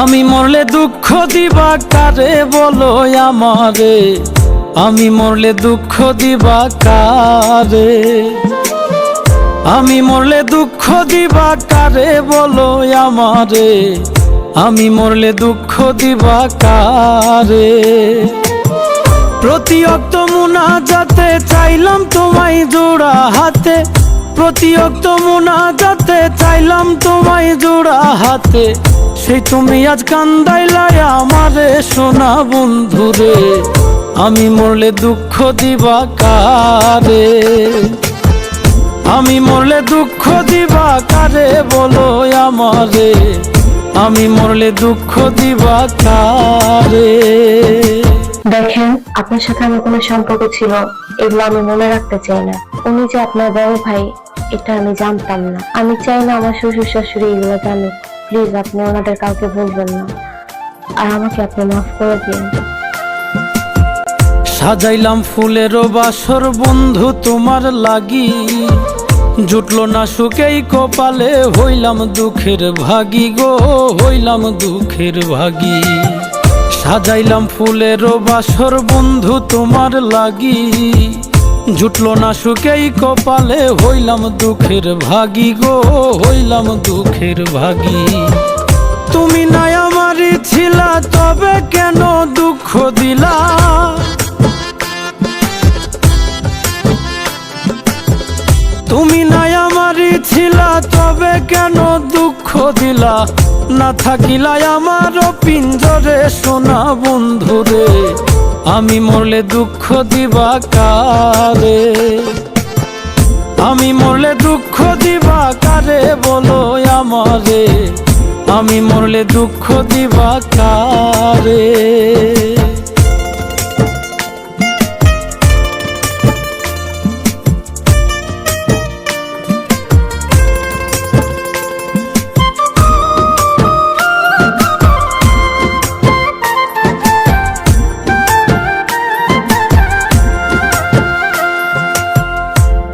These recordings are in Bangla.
আমি মরলে দুঃখ দিবা কারে বলো আমারে? আমি মরলে দুঃখ দিবা কারে? আমি মরলে দুঃখ দিবা কারে বলো আমারে? আমি মরলে দুঃখ দিবা কারে? প্রতি অক্ত মুনা যাতে চাইলাম তোমায় জোড়া হাতে। প্রতি অক্ত মুনা যাতে চাইলাম তোমায় জোড়া হাতে। সেই তুমি আজ কান্দাইলাই আমারে সোনা বন্ধুরে। আমি মরলে দুঃখ দিবা কারে? আমি মরলে দুঃখ দিবা কারে বলো আমারে? আমি মরলে দুঃখ দিবা কারে? দেখেন আপনার সাথে আমার কোনো সম্পর্ক ছিল এগুলো আমি মনে রাখতে চাই না। উনি যে আপনার বড় ভাই এটা আমি জানতাম না। আমি চাই না আমার শ্বশুর শাশুড়ি এগুলো জানুক। প্লিজ আপনি ওনাদের কাউকে বলবেন না। আর আমাকে আপনি মাফ করে দিন। সাজাইলাম ফুলের বাসর বন্ধু তোমার লাগি। জুটলো না সুখেই কপালে, হইলাম দুঃখের ভাগি গো, হইলাম দুঃখের ভাগি। সাজাইলাম ফুলের বাসর বন্ধু তোমার লাগি। জুটল না সুখেই কপালে, হইলাম দুঃখের ভাগি গো, হইলাম দুঃখের ভাগি। তুমি নাই আমারই ছিলা, তবে কেন দুঃখ দিলা? কেন দুঃখ দিলা? না থাকিলা আমার পিঞ্জরে, সোনা বন্ধুরে। আমি মরলে দুঃখ দিবা কারে? আমি মরলে দুঃখ দিবা কারে বলো আমারে? আমি মরলে দুঃখ দিবা কারে?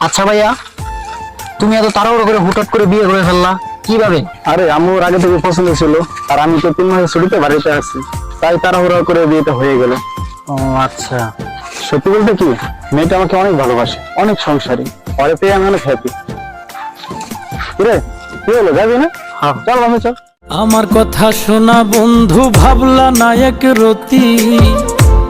আচ্ছা ভাইয়া তুমি এত তাড়াহুড়ো করে হুটহাট করে বিয়ে করে ফেললা কীভাবে? আরে আম্মুর আগে থেকে পছন্দ ছিল আর আমি তো তিন মাসের ছুটিতে বাড়িতে আছি তাই তাড়াহুড়া করে বিয়েটা হয়ে গেল। ও আচ্ছা। সত্যি বলতে কি মেয়েটা আমাকে অনেক ভালোবাসে অনেক সংসারী পরে পেয়ে আমি অনেক হ্যাপি রে কি হলো যাবি না? হ্যাঁ। চল আমি চল। আমার কথা শোনা বন্ধু ভাবলা নায়ক রতি।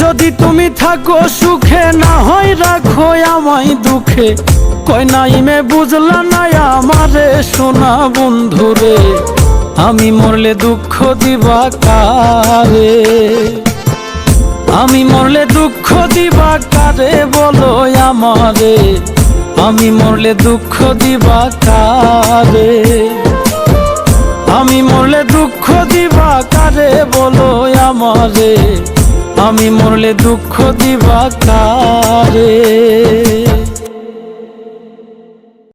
যদি তুমি থাকো সুখে, না হয় রাখো আমায় দুঃখে। কয় নাইমে বুঝলা না আমারে সোনা বন্ধুরে। আমি মরলে দুঃখ দিবা কারে? আমি মরলে দুঃখ দিবা কারে বলো আমারে? আমি মরলে দুঃখ দিবা কারে? আমি মরলে দুঃখ দিবা কারে বলো আমারে? আমি মরলে দুঃখ দিবা কারে?